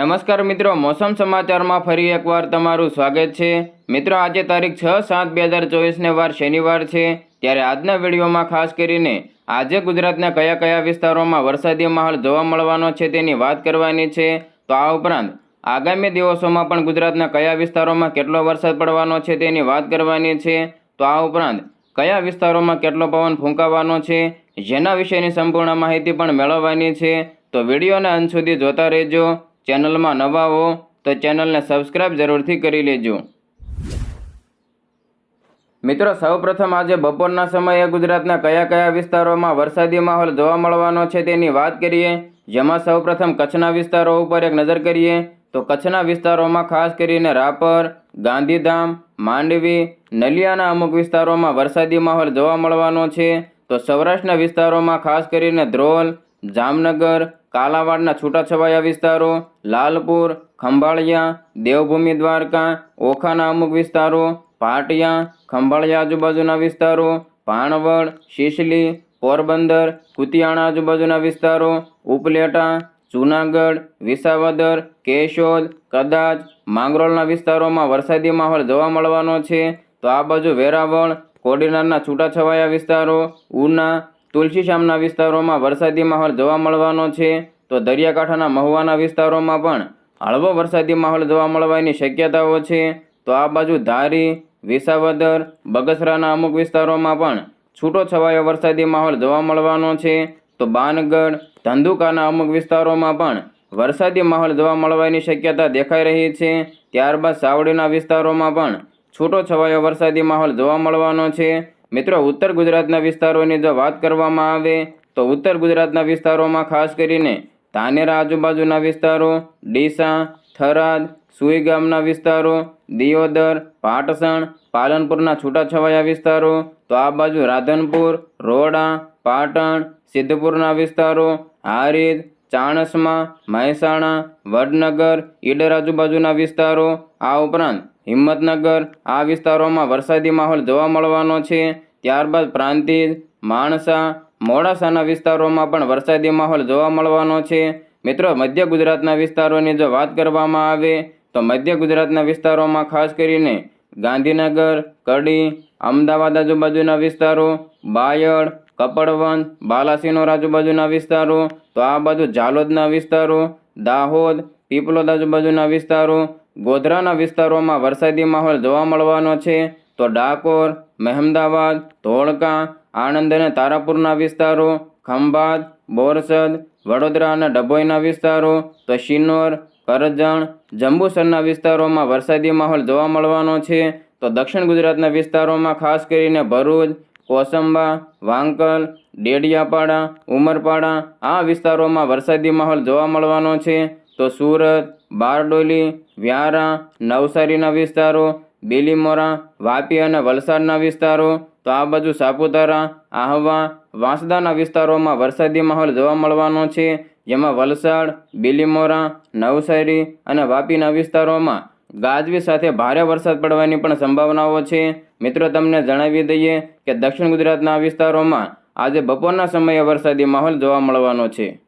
નમસ્કાર મિત્રો, મોસમ સમાચારમાં ફરી એકવાર તમારું સ્વાગત છે. મિત્રો, આજે તારીખ છ સાત બે હજાર ચોવીસને વાર શનિવાર છે. ત્યારે આજના વિડીયોમાં ખાસ કરીને આજે ગુજરાતના કયા કયા વિસ્તારોમાં વરસાદી માહોલ જોવા મળવાનો છે તેની વાત કરવાની છે. તો આ ઉપરાંત આગામી દિવસોમાં પણ ગુજરાતના કયા વિસ્તારોમાં કેટલો વરસાદ પડવાનો છે તેની વાત કરવાની છે. તો આ ઉપરાંત કયા વિસ્તારોમાં કેટલો પવન ફૂંકાવાનો છે જેના વિશેની સંપૂર્ણ માહિતી પણ મેળવવાની છે. તો વિડીયોને અંત સુધી જોતા રહેજો. ચેનલમાં નવા હો તો ચેનલને સબસ્ક્રાઇબ જરૂરથી કરી લેજો. મિત્રો, સૌપ્રથમ આજે બપોરના સમયે ગુજરાતના કયા કયા વિસ્તારોમાં વરસાદી માહોલ જોવા મળવાનો છે તેની વાત કરીએ. જેમાં સૌપ્રથમ કચ્છના વિસ્તારો ઉપર એક નજર કરીએ તો કચ્છના વિસ્તારોમાં ખાસ કરીને રાપર, ગાંધીધામ, માંડવી, નલિયાના અમુક વિસ્તારોમાં વરસાદી માહોલ જોવા મળવાનો છે. તો સૌરાષ્ટ્રના વિસ્તારોમાં ખાસ કરીને ધ્રોલ, જામનગર કાલાવાડના છૂટાછવાયા વિસ્તારો, લાલપુર, ખંભાળિયા, દેવભૂમિ દ્વારકા, ઓખાના અમુક વિસ્તારો, પાટિયા, ખંભાળિયા આજુબાજુના વિસ્તારો ભાણવડ શીશલી, પોરબંદર, કુતિયાણા આજુબાજુના વિસ્તારો, ઉપલેટા, જૂનાગઢ, વિસાવદર, કેશોદ, કદાચ માંગરોળના વિસ્તારોમાં વરસાદી માહોલ જોવા મળવાનો છે. તો આ બાજુ વેરાવળ, કોડીનારના છૂટાછવાયા વિસ્તારો, ઉના તુલસીશ્યામના વિસ્તારોમાં વરસાદી માહોલ જોવા મળવાનો છે, તો દરિયાકાંઠાના મહુવાના વિસ્તારોમાં પણ હળવો વરસાદી માહોલ જોવા મળવાની શક્યતાઓ છે. તો આ બાજુ ધારી, વિસાવદર, બગસરાના અમુક વિસ્તારોમાં પણ છૂટો છવાયો વરસાદી માહોલ જોવા મળવાનો છે. તો બાનગઢ, ધંધુકાના અમુક વિસ્તારોમાં પણ વરસાદી માહોલ જોવા મળવાની શક્યતા દેખાઈ રહી છે. ત્યારબાદ સાવડીના વિસ્તારોમાં પણ છૂટો છવાયો વરસાદી માહોલ જોવા મળવાનો છે. મિત્રો, ઉત્તર ગુજરાતના વિસ્તારોની જો વાત કરવામાં આવે, તો ઉત્તર ગુજરાતના વિસ્તારોમાં ખાસ કરીને ધાનેરા આજુબાજુના વિસ્તારો, ડીસા, થરાદ, સુઈ ગામના વિસ્તારો, દિયોદર, પાટસણ, પાલનપુરના છૂટાછવાયા વિસ્તારો, તો આ બાજુ રાધનપુર, રોડા, પાટણ, સિદ્ધપુરના વિસ્તારો, હારીદ, ચાણસમા, મહેસાણા, વડનગર, ઈડર આજુબાજુના વિસ્તારો, આ ઉપરાંત હિંમતનગર, આ વિસ્તારોમાં વરસાદી માહોલ જોવા મળવાનો છે. ત્યારબાદ પ્રાંતિજ, માણસા, મોડાસાના વિસ્તારોમાં પણ વરસાદી માહોલ જોવા મળવાનો છે. મિત્રો, મધ્ય ગુજરાતના વિસ્તારોની જો વાત કરવામાં આવે, તો મધ્ય ગુજરાતના વિસ્તારોમાં ખાસ કરીને ગાંધીનગર, કડી, અમદાવાદ આજુબાજુના વિસ્તારો, બાયડ, કપડવંજ, બાલાસિનોર આજુબાજુના વિસ્તારો, તો આ બાજુ ઝાલોદના વિસ્તારો, દાહોદ, પીપલોદ આજુબાજુના વિસ્તારો ગોધરાના વિસ્તારોમાં વરસાદી માહોલ જોવા મળવાનો છે. તો ડાકોર, મહેમદાવાદ, ધોળકા, આણંદ અને તારાપુરના વિસ્તારો, ખંભાત, બોરસદ, વડોદરા અને ડભોઈના વિસ્તારો, તો શિનોર, કરજણ, જંબુસરના વિસ્તારોમાં વરસાદી માહોલ જોવા મળવાનો છે. તો દક્ષિણ ગુજરાતના વિસ્તારોમાં ખાસ કરીને ભરૂચ, કોસંબા, વાંકલ, ડેડિયાપાડા, ઉમરપાડા આ વિસ્તારોમાં વરસાદી માહોલ જોવા મળવાનો છે. તો સુરત બારડોલી, વ્યારા, નવસારીના વિસ્તારો, બેલીમોરા, વાપી અને વલસાડના વિસ્તારો. તો આ બાજુ સાપુતારા, આહવા, વાંસદાના વિસ્તારોમાં વરસાદી માહોલ જોવા મળવાનો છે, જેમાં વલસાડ, બીલીમોરા, નવસારી અને વાપીના વિસ્તારોમાં ગાજવી સાથે ભારે વરસાદ પડવાની પણ સંભાવનાઓ છે. મિત્રો, તમને જણાવી દઈએ કે દક્ષિણ ગુજરાતના વિસ્તારોમાં આજે બપોરના સમયે વરસાદી માહોલ જોવા મળવાનો છે.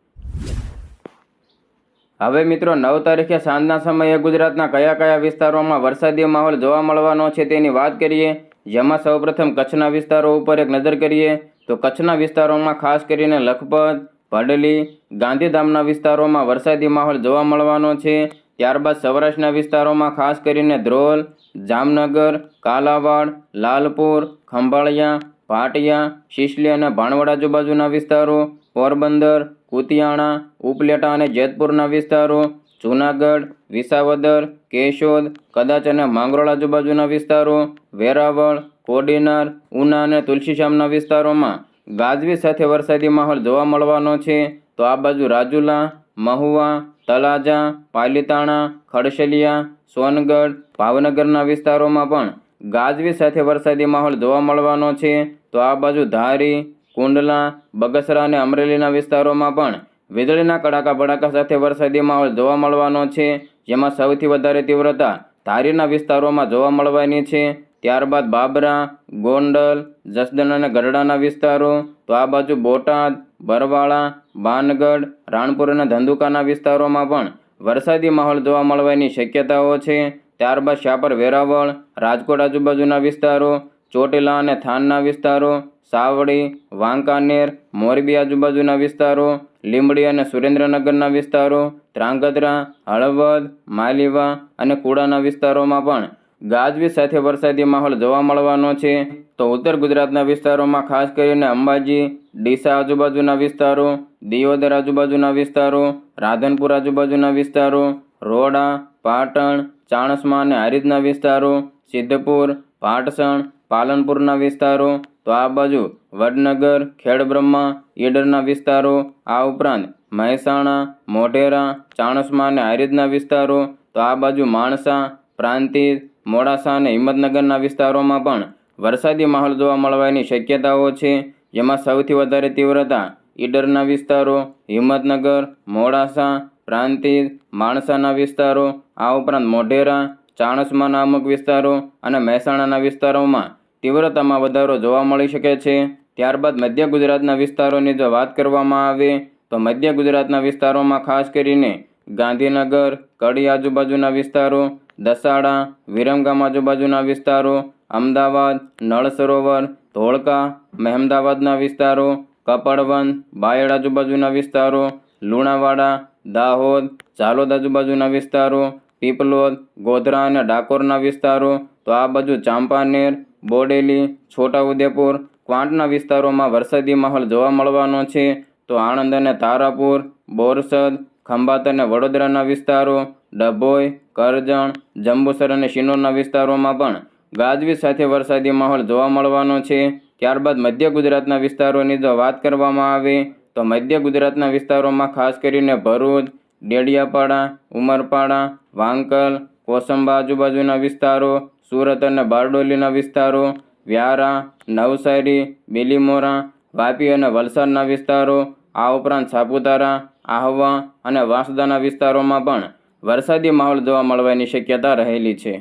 હવે મિત્રો, નવ તારીખે સાંજના સમયે ગુજરાતના કયા કયા વિસ્તારોમાં વરસાદી માહોલ જોવા મળવાનો છે તેની વાત કરીએ. જેમાં સૌપ્રથમ કચ્છના વિસ્તારો ઉપર એક નજર કરીએ તો કચ્છના વિસ્તારોમાં ખાસ કરીને લખપત, ભડલી, ગાંધીધામના વિસ્તારોમાં વરસાદી માહોલ જોવા મળવાનો છે. ત્યારબાદ સૌરાષ્ટ્રના વિસ્તારોમાં ખાસ કરીને ધ્રોલ, જામનગર, કાલાવાડ, લાલપુર, ખંભાળિયા, ભાટિયા, શિશલી અને ભાણવડ આજુબાજુના વિસ્તારો, પોરબંદર કુતિયાણા, ઉપલેટા અને જેતપુરના વિસ્તારો, જૂનાગઢ, વિસાવદર, કેશોદ, કદાચ અને માંગરોળ આજુબાજુના વિસ્તારો, વેરાવળ, કોડીનાર, ઉના અને તુલસીશ્યામના વિસ્તારોમાં ગાજવી સાથે વરસાદી માહોલ જોવા મળવાનો છે. તો આ બાજુ રાજુલા, મહુવા, તલાજા, પાલીતાણા ખડશલિયા સોનગઢ, ભાવનગરના વિસ્તારોમાં પણ ગાજવી સાથે વરસાદી માહોલ જોવા મળવાનો છે. તો આ બાજુ ધારી કુંડલા, બગસરા અને અમરેલીના વિસ્તારોમાં પણ વીજળીના કડાકા ભડાકા સાથે વરસાદી માહોલ જોવા મળવાનો છે, જેમાં સૌથી વધારે તીવ્રતા ધારીના વિસ્તારોમાં જોવા મળવાની છે. ત્યારબાદ બાબરા, ગોંડલ, જસદણ અને ગરડાના વિસ્તારો, તો આ બાજુ બોટાદ, બરવાળા બાનગઢ રાણપુર અને ધંધુકાના વિસ્તારોમાં પણ વરસાદી માહોલ જોવા મળવાની શક્યતાઓ છે. ત્યારબાદ શાપર વેરાવળ, રાજકોટ આજુબાજુના વિસ્તારો, ચોટીલા અને થાનના વિસ્તારો સાવડી વાંકાનેર, મોરબી આજુબાજુના વિસ્તારો, લીંબડી અને સુરેન્દ્રનગરના વિસ્તારો, ધ્રાંગધ્રા, હળવદ, માલીવા અને કુડાના વિસ્તારોમાં પણ ગાજવીજ સાથે વરસાદી માહોલ જોવા મળવાનો છે. તો ઉત્તર ગુજરાતના વિસ્તારોમાં ખાસ કરીને અંબાજી, ડીસા આજુબાજુના વિસ્તારો, દિયોદર આજુબાજુના વિસ્તારો, રાધનપુર આજુબાજુના વિસ્તારો, રોડા, પાટણ, ચાણસ્મા અને હરિદના વિસ્તારો, સિદ્ધપુર, પાટસણ, પાલનપુરના વિસ્તારો તો આ બાજુ વડનગર, ખેડબ્રહ્મા, ઈડરના વિસ્તારો, આ ઉપરાંત મહેસાણા, મોઢેરા, ચાણસ્મા અને હારીજના વિસ્તારો, તો આ બાજુ માણસા, પ્રાંતિજ, મોડાસા અને હિંમતનગરના વિસ્તારોમાં પણ વરસાદી માહોલ જોવા મળવાની શક્યતાઓ છે. જેમાં સૌથી વધારે તીવ્રતા ઈડરના વિસ્તારો, હિંમતનગર, મોડાસા, પ્રાંતિજ, માણસાના વિસ્તારો, આ ઉપરાંત મોઢેરા, ચાણસ્માના અમુક વિસ્તારો અને મહેસાણાના વિસ્તારોમાં તીવ્રતામાં વધારો જોવા મળી શકે છે. ત્યારબાદ મધ્ય ગુજરાતના વિસ્તારોની જો વાત કરવામાં આવે, તો મધ્ય ગુજરાતના વિસ્તારોમાં ખાસ કરીને ગાંધીનગર, કડી આજુબાજુના વિસ્તારો, દસાડા, વિરમગામ આજુબાજુના વિસ્તારો, અમદાવાદ નળ સરોવર ધોળકા, મહેમદાવાદના વિસ્તારો કપડવન બાયડ આજુબાજુના વિસ્તારો, લુણાવાડા, દાહોદ, ઝાલોદ આજુબાજુના વિસ્તારો પીપલોદ ગોધરા અને ડાકોરના વિસ્તારો, તો આ બાજુ ચાંપાનેર, બોડેલી, છોટાઉદેપુર, ક્વાંટના વિસ્તારોમાં વરસાદી માહોલ જોવા મળવાનો છે. તો આણંદ અને તારાપુર, બોરસદ, ખંભાત અને વડોદરાના વિસ્તારો, ડભોઈ, કરજણ, જંબુસર અને શિનોરના વિસ્તારોમાં પણ ગાજવીજ સાથે વરસાદી માહોલ જોવા મળવાનો છે. ત્યારબાદ મધ્ય ગુજરાતના વિસ્તારોની જો વાત કરવામાં આવે, તો મધ્ય ગુજરાતના વિસ્તારોમાં ખાસ કરીને ભરૂચ ડેડિયાપાડા, ઉમરપાડા, વાંકલ, કોસંબા આજુબાજુના વિસ્તારો, સુરત અને બારડોલીના વિસ્તારો, વ્યારા, નવસારી, બીલીમોરા, વાપી અને વલસાડના વિસ્તારો, આ ઉપરાંત સાપુતારા, આહવા અને વાંસદાના વિસ્તારોમાં પણ વરસાદી માહોલ જોવા મળવાની શક્યતા રહેલી છે.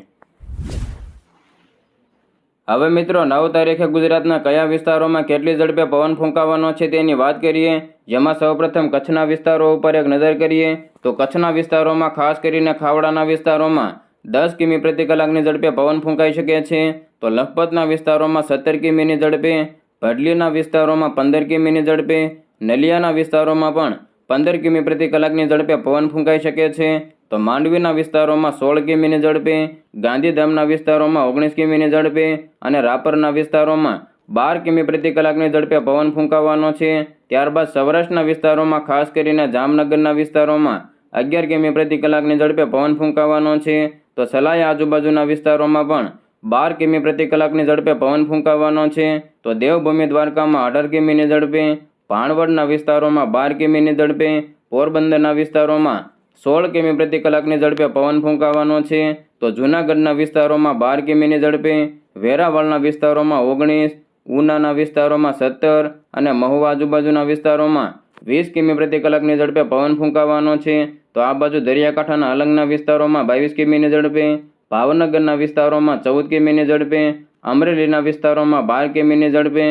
હવે મિત્રો, નવ તારીખે ગુજરાતના કયા વિસ્તારોમાં કેટલી ઝડપે પવન ફૂંકાવાનો છે તેની વાત કરીએ. જેમાં સૌપ્રથમ કચ્છના વિસ્તારો ઉપર એક નજર કરીએ, તો કચ્છના વિસ્તારોમાં ખાસ કરીને ખાવડાના વિસ્તારોમાં દસ કિમી પ્રતિ કલાકની ઝડપે પવન ફૂંકાઈ શકે છે. તો લખપતના વિસ્તારોમાં સત્તર કિમીની ઝડપે, ભડલીના વિસ્તારોમાં પંદર કિમીની ઝડપે, નલિયાના વિસ્તારોમાં પણ પંદર કિમી પ્રતિ કલાકની ઝડપે પવન ફૂંકાઈ શકે છે. તો માંડવીના વિસ્તારોમાં સોળ કિમીની ઝડપે, ગાંધીધામના વિસ્તારોમાં ઓગણીસ કિમીની ઝડપે અને રાપરના વિસ્તારોમાં બાર કિમી પ્રતિ કલાકની ઝડપે પવન ફૂંકાવાનો છે. ત્યારબાદ સૌરાષ્ટ્રના વિસ્તારોમાં, ખાસ કરીને જામનગરના વિસ્તારોમાં, અગિયાર કિમી પ્રતિ કલાકની ઝડપે પવન ફૂંકાવાનો છે. તો સલાય આજુબાજુના વિસ્તારોમાં પણ બાર કિમી પ્રતિ કલાકની ઝડપે પવન ફૂંકાવાનો છે. તો દેવભૂમિ દ્વારકામાં અઢાર કિમીની ઝડપે ભાણવડના વિસ્તારોમાં બાર કિમીની ઝડપે, પોરબંદરના વિસ્તારોમાં સોળ કિમી પ્રતિ કલાકની ઝડપે પવન ફૂંકાવાનો છે. તો જૂનાગઢના વિસ્તારોમાં બાર કિમીની ઝડપે, વેરાવળના વિસ્તારોમાં ઓગણીસ ઉનાના વિસ્તારોમાં સત્તર અને મહુવા આજુબાજુના વિસ્તારોમાં વીસ કિમી પ્રતિ કલાકની ઝડપે પવન ફૂંકાવાનો છે. તો આ બાજુ દરિયાકાંઠાના અલંગના વિસ્તારોમાં બાવીસ કિમીની ઝડપે, ભાવનગરના વિસ્તારોમાં ચૌદ કિમીની ઝડપે, અમરેલીના વિસ્તારોમાં બાર કિમીની ઝડપે,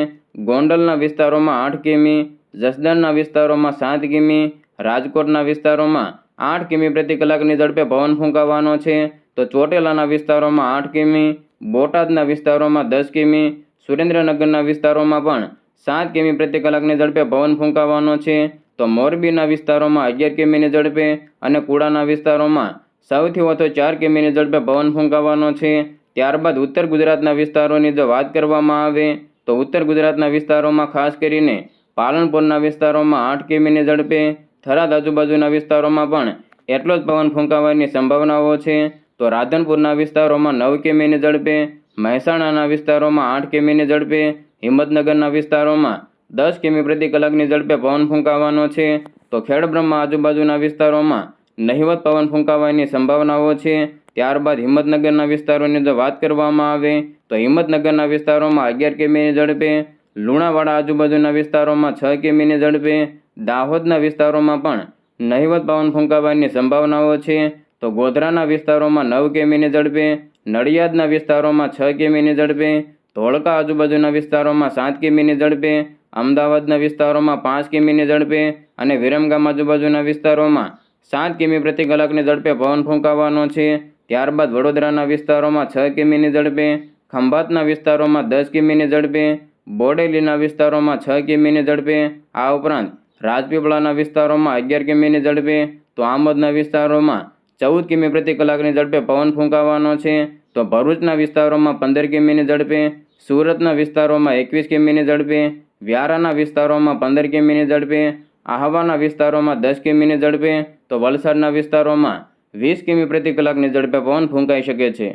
ગોંડલના વિસ્તારોમાં આઠ કિમી, જસદણના વિસ્તારોમાં સાત કિમી, રાજકોટના વિસ્તારોમાં આઠ કિમી પ્રતિ કલાકની ઝડપે પવન ફૂંકાવાનો છે. તો ચોટેલાના વિસ્તારોમાં આઠ કિમી, બોટાદના વિસ્તારોમાં દસ કિમી સુરેન્દ્રનગરના વિસ્તારોમાં પણ સાત કિમી પ્રતિ કલાકની ઝડપે પવન ફૂંકાવાનો છે. તો મોરબીના વિસ્તારોમાં અગિયાર કિમીની ઝડપે અને કુડાના વિસ્તારોમાં સૌથી વધુ ચાર કિમીની ઝડપે પવન ફૂંકાવાનો છે. ત્યારબાદ ઉત્તર ગુજરાતના વિસ્તારોની જો વાત કરવામાં આવે, તો ઉત્તર ગુજરાતના વિસ્તારોમાં ખાસ કરીને પાલનપુરના વિસ્તારોમાં આઠ કિમીની ઝડપે, થરાદ આજુબાજુના વિસ્તારોમાં પણ એટલો જ પવન ફૂંકાવાની સંભાવનાઓ છે. તો રાધનપુરના વિસ્તારોમાં નવ કિમીની ઝડપે મહેસાણાના વિસ્તારોમાં આઠ કિમીની ઝડપે, હિંમતનગરના વિસ્તારોમાં દસ કિમી પ્રતિ કલાકની ઝડપે પવન ફૂંકાવાનો છે. તો ખેડબ્રહ્મા આજુબાજુના વિસ્તારોમાં નહિવત પવન ફૂંકાવાની સંભાવનાઓ છે. ત્યારબાદ હિંમતનગરના વિસ્તારોની જો વાત કરવામાં આવે, તો હિંમતનગરના વિસ્તારોમાં અગિયાર કિમીની ઝડપે, લુણાવાડા આજુબાજુના વિસ્તારોમાં છ કિમીની ઝડપે, દાહોદના વિસ્તારોમાં પણ નહિવત પવન ફૂંકાવાની સંભાવનાઓ છે. તો ગોધરાના વિસ્તારોમાં નવ કિમીની ઝડપે નડિયાદના વિસ્તારોમાં છ કિમીની ઝડપે, ધોળકા આજુબાજુના વિસ્તારોમાં સાત કિમીની ઝડપે, અમદાવાદના વિસ્તારોમાં પાંચ કિમીની ઝડપે અને વિરમગામ આજુબાજુના વિસ્તારોમાં સાત કિમી પ્રતિ કલાકની ઝડપે પવન ફૂંકાવાનો છે. ત્યારબાદ વડોદરાના વિસ્તારોમાં છ કિમીની ઝડપે, ખંભાતના વિસ્તારોમાં દસ કિમીની ઝડપે, બોડેલીના વિસ્તારોમાં છ કિમીની ઝડપે, આ ઉપરાંત રાજપીપળાના વિસ્તારોમાં અગિયાર કિમીની ઝડપે, તો આમોદના વિસ્તારોમાં ચૌદ કિમી પ્રતિ કલાકની ઝડપે પવન ફૂંકાવાનો છે. તો ભરૂચના વિસ્તારોમાં પંદર કિમીની ઝડપે, સુરતના વિસ્તારોમાં એકવીસ કિમીની ઝડપે, વ્યારાના વિસ્તારોમાં પંદર કિમીની ઝડપે, આહવાના વિસ્તારોમાં દસ કિમીની ઝડપે, તો વલસાડના વિસ્તારોમાં વીસ કિમી પ્રતિ કલાકની ઝડપે પવન ફૂંકાઈ શકે છે.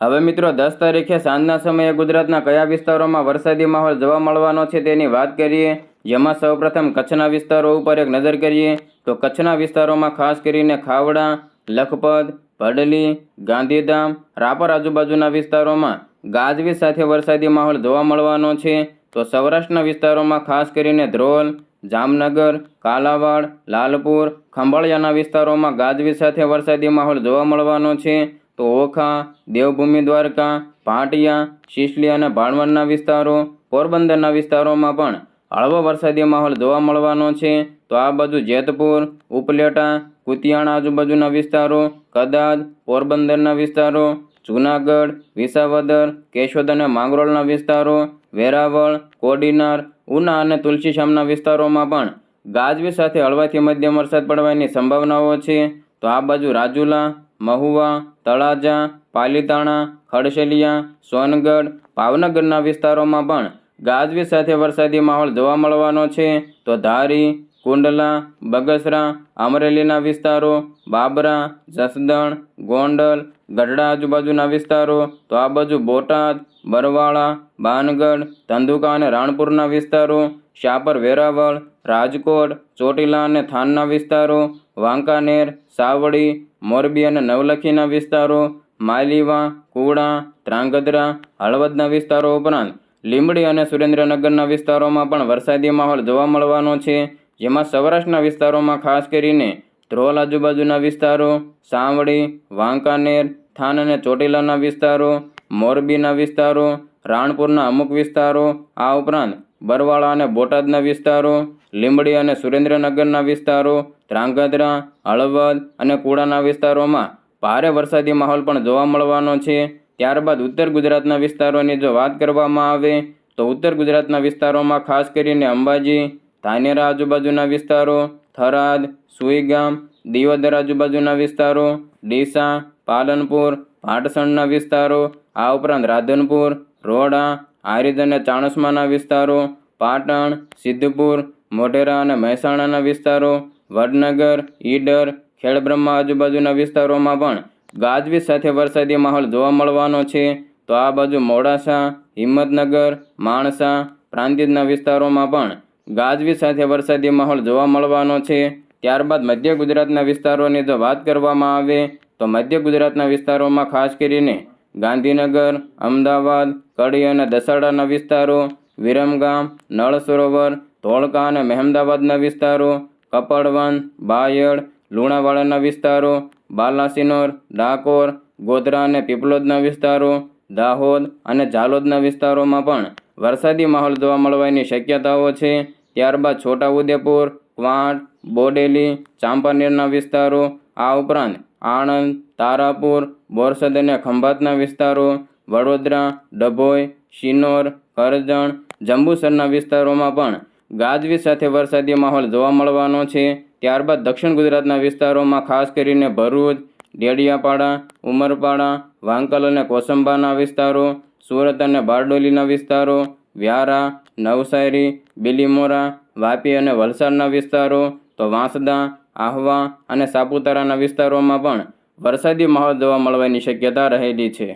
હવે મિત્રો, દસ તારીખે સાંજના સમયે ગુજરાતના કયા વિસ્તારોમાં વરસાદી માહોલ જોવા મળવાનો છે તેની વાત કરીએ. જેમાં સૌપ્રથમ કચ્છના વિસ્તારો ઉપર એક નજર કરીએ તો કચ્છના વિસ્તારોમાં ખાસ કરીને ખાવડા, લખપત, ભડલી, ગાંધીધામ, રાપર આજુબાજુના વિસ્તારોમાં ગાજવીજ સાથે વરસાદી માહોલ જોવા મળવાનો છે. તો સૌરાષ્ટ્રના વિસ્તારોમાં ખાસ કરીને ધ્રોલ, જામનગર, કાલાવાડ, લાલપુર, ખંભાળિયાના વિસ્તારોમાં ગાજવીજ સાથે વરસાદી માહોલ જોવા મળવાનો છે. તો ઓખા, દેવભૂમિ દ્વારકા ભાટિયા શિશલી અને ભાણવડના વિસ્તારો, પોરબંદરના વિસ્તારોમાં પણ હળવો વરસાદી માહોલ જોવા મળવાનો છે. તો આ બાજુ જેતપુર, ઉપલેટા, કુતિયાણા આજુબાજુના વિસ્તારો કદાદ પોરબંદરના વિસ્તારો, જૂનાગઢ, વિસાવદર, કેશોદ અને માંગરોળના વિસ્તારો, વેરાવળ, કોડીનાર, ઉના અને તુલસીશામના વિસ્તારોમાં પણ ગાજવી સાથે હળવાથી મધ્યમ વરસાદ પડવાની સંભાવનાઓ છે. તો આ બાજુ રાજુલા, મહુવા, તળાજા, પાલીતાણા ખડશેલિયા સોનગઢ, ભાવનગરના વિસ્તારોમાં પણ ગાજવીજ સાથે વરસાદી માહોલ જોવા મળવાનો છે. તો ધારી, કુંડલા, બગસરા, અમરેલીના વિસ્તારો, બાબરા, જસદણ, ગોંડલ, ગઢડા આજુબાજુના વિસ્તારો, તો આ બાજુ બોટાદ, બરવાળા, બાનગઢ, ધંધુકા અને રાણપુરના વિસ્તારો, શાપર વેરાવળ, રાજકોટ, ચોટીલા અને થાનના વિસ્તારો, વાંકાનેર, સાવડી, મોરબી અને નવલખીના વિસ્તારો, માલીવા, કુડા, ત્રાંગધ્રા, હળવદના વિસ્તારો ઉપરાંત લીંબડી અને સુરેન્દ્રનગરના વિસ્તારોમાં પણ વરસાદી માહોલ જોવા મળવાનો છે. જેમાં સૌરાષ્ટ્રના વિસ્તારોમાં ખાસ કરીને ધ્રોલ આજુબાજુના વિસ્તારો સાંવડી વાંકાનેર, થાન અને ચોટીલાના વિસ્તારો, મોરબીના વિસ્તારો, રાણપુરના અમુક વિસ્તારો, આ ઉપરાંત બરવાળા અને બોટાદના વિસ્તારો, લીંબડી અને સુરેન્દ્રનગરના વિસ્તારો, ધ્રાંગધ્રા, હળવદ અને કુડાના વિસ્તારોમાં ભારે વરસાદી માહોલ પણ જોવા મળવાનો છે. ત્યારબાદ ઉત્તર ગુજરાતના વિસ્તારોની જો વાત કરવામાં આવે, તો ઉત્તર ગુજરાતના વિસ્તારોમાં ખાસ કરીને અંબાજી, ધાનેરા આજુબાજુના વિસ્તારો, થરાદ, સુઈગામ દિયોદર આજુબાજુના વિસ્તારો, ડીસા, પાલનપુર, પાટસણના વિસ્તારો, આ ઉપરાંત રાધનપુર રોડા હારીજ અને ચાણસ્માના વિસ્તારો, પાટણ, સિદ્ધપુર, મોઢેરા અને મહેસાણાના વિસ્તારો, વડનગર, ઈડર, ખેડબ્રહ્મા આજુબાજુના વિસ્તારોમાં પણ ગાજવીજ સાથે વરસાદી માહોલ જોવા મળવાનો છે. તો આ બાજુ મોડાસા, હિંમતનગર, માણસા પ્રાંતિજના વિસ્તારોમાં પણ ગાજવીજ સાથે વરસાદી માહોલ જોવા મળવાનો છે. ત્યારબાદ મધ્ય ગુજરાતના વિસ્તારોની જો વાત કરવામાં આવે, તો મધ્ય ગુજરાતના વિસ્તારોમાં ખાસ કરીને ગાંધીનગર, અમદાવાદ, કડી અને દસાડાના વિસ્તારો, વિરમગામ, નળ સરોવર, ધોળકા અને મહેમદાવાદના વિસ્તારો કપડવન બાયડ, લુણાવાડાના વિસ્તારો બાલાસિનોર, ડાકોર, ગોધરા અને પીપલોદના વિસ્તારો, દાહોદ અને ઝાલોદના વિસ્તારોમાં પણ વરસાદી માહોલ જોવા મળવાની શક્યતાઓ છે. ત્યારબાદ છોટાઉદેપુર, ક્વાંટ, બોડેલી, ચાંપાનેરના વિસ્તારો, આ ઉપરાંત આણંદ, તારાપુર, બોરસદ અને ખંભાતના વિસ્તારો, વડોદરા, ડભોઈ, શિનોર, કરજણ, જંબુસરના વિસ્તારોમાં પણ ગાજવીજ સાથે વરસાદી માહોલ જોવા મળવાનો છે. ત્યારબાદ દક્ષિણ ગુજરાતના વિસ્તારોમાં ખાસ કરીને ભરૂચ, ડેડિયાપાડા, ઉમરપાડા, વાંકલ અને કોસંબાના વિસ્તારો, સુરત અને બારડોલીના વિસ્તારો, વ્યારા, નવસારી, બિલીમોરા, વાપી અને વલસાડના વિસ્તારો, તો વાંસદા, આહવા અને સાપુતારાના વિસ્તારોમાં પણ વરસાદી માહોલ જોવા મળવાની શક્યતા રહેલી છે.